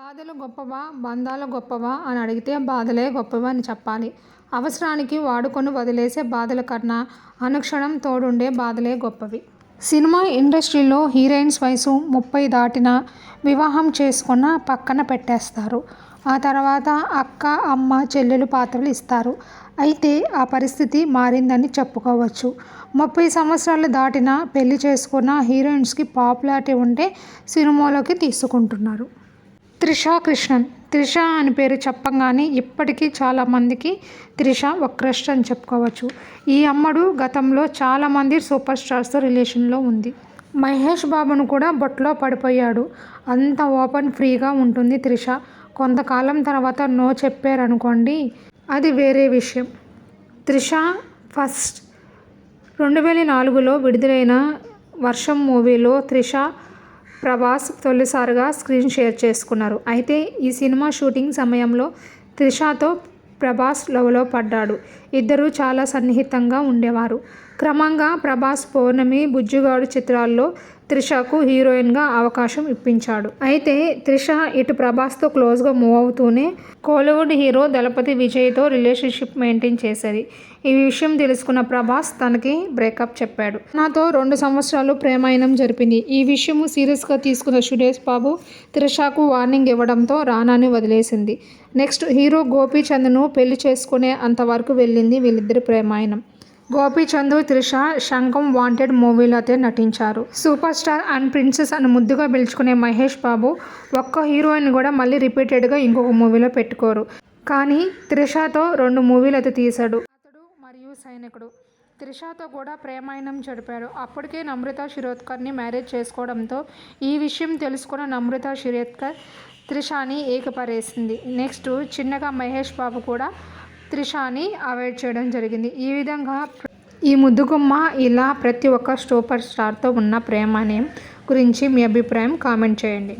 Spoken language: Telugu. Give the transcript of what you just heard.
బాధలు గొప్పవా బంధాలు గొప్పవా అని అడిగితే బాధలే గొప్పవా అని చెప్పాలి. అవసరానికి వాడుకొని వదిలేసే బాధల కన్నా అనుక్షణం తోడుండే బాధలే గొప్పవి. సినిమా ఇండస్ట్రీలో హీరోయిన్స్ వయసు ముప్పై దాటిన వివాహం చేసుకున్న పక్కన పెట్టేస్తారు. ఆ తర్వాత అక్క, అమ్మ, చెల్లెలు పాత్రలు ఇస్తారు. అయితే ఆ పరిస్థితి మారిందని చెప్పుకోవచ్చు. ముప్పై సంవత్సరాలు దాటినా పెళ్ళి చేసుకున్న హీరోయిన్స్కి పాపులారిటీ ఉంటే సినిమాలోకి తీసుకుంటున్నారు. త్రిష కృష్ణన్ త్రిష అని పేరు చెప్పంగానే ఇప్పటికీ చాలా మందికి త్రిష ఒక క్రష్ అని చెప్పుకోవచ్చు. ఈ అమ్మడు గతంలో చాలామంది సూపర్ స్టార్స్తో రిలేషన్లో ఉంది. మహేష్ బాబును కూడా బొట్లో పడిపోయాడు. అంత ఓపెన్, ఫ్రీగా ఉంటుంది త్రిష. కొంతకాలం తర్వాత నో చెప్పారనుకోండి అది వేరే విషయం. త్రిష ఫస్ట్ రెండు వేల నాలుగులో విడుదలైన వర్షం మూవీలో త్రిష, ప్రభాస్ తొలిసారిగా స్క్రీన్ షేర్ చేసుకున్నారు. అయితే ఈ సినిమా షూటింగ్ సమయంలో త్రిషాతో ప్రభాస్ లవ్లో పడ్డాడు. ఇద్దరూ చాలా సన్నిహితంగా ఉండేవారు. క్రమంగా ప్రభాస్ పౌర్ణమి, బుజ్జుగాడు చిత్రాల్లో త్రిషకు హీరోయిన్గా అవకాశం ఇప్పించాడు. అయితే త్రిష ఇటు ప్రభాస్తో క్లోజ్గా మూవ్ అవుతూనే కోలీవుడ్ హీరో దళపతి విజయ్తో రిలేషన్షిప్ మెయింటైన్ చేసేది. ఈ విషయం తెలుసుకున్న ప్రభాస్ తనకి బ్రేకప్ చెప్పాడు. నాతో రెండు సంవత్సరాలు ప్రేమాయణం జరిపింది. ఈ విషయము సీరియస్గా తీసుకున్న సురేష్ బాబు త్రిషకు వార్నింగ్ ఇవ్వడంతో రానాని వదిలేసింది. నెక్స్ట్ హీరో గోపీచంద్ను పెళ్ళి చేసుకునే అంతవరకు వరకు వెళ్ళింది వీళ్ళిద్దరి ప్రేమాయణం. గోపీచంద్, త్రిష శంఖం వాంటెడ్ మూవీలో అయితే నటించారు. సూపర్ స్టార్ అండ్ ప్రిన్సెస్ అని ముద్దుగా పిలుచుకునే మహేష్ బాబు ఒక్క హీరోయిన్ కూడా మళ్ళీ రిపీటెడ్గా ఇంకొక మూవీలో పెట్టుకోరు. కానీ త్రిషతో రెండు మూవీలు అయితే తీశాడు. 'అతడు' మరియు 'సైనికుడు'. త్రిషతో కూడా ప్రేమాయణం జరిపాడు. అప్పటికే నమ్రత శిరోద్కర్ని మ్యారేజ్ చేసుకోవడంతో ఈ విషయం తెలుసుకున్న నమ్రత శిరోద్కర్ త్రిషని ఏకపరేసింది నెక్స్ట్ చిన్నగా మహేష్ బాబు కూడా త్రిషాని అవాయిడ్ చేయడం జరిగింది. ఈ విధంగా ఈ ముద్దుగుమ్మ ఇలా ప్రతి ఒక్క సూపర్ స్టార్తో ఉన్న ప్రేమాయణం గురించి మీ అభిప్రాయం కామెంట్ చేయండి.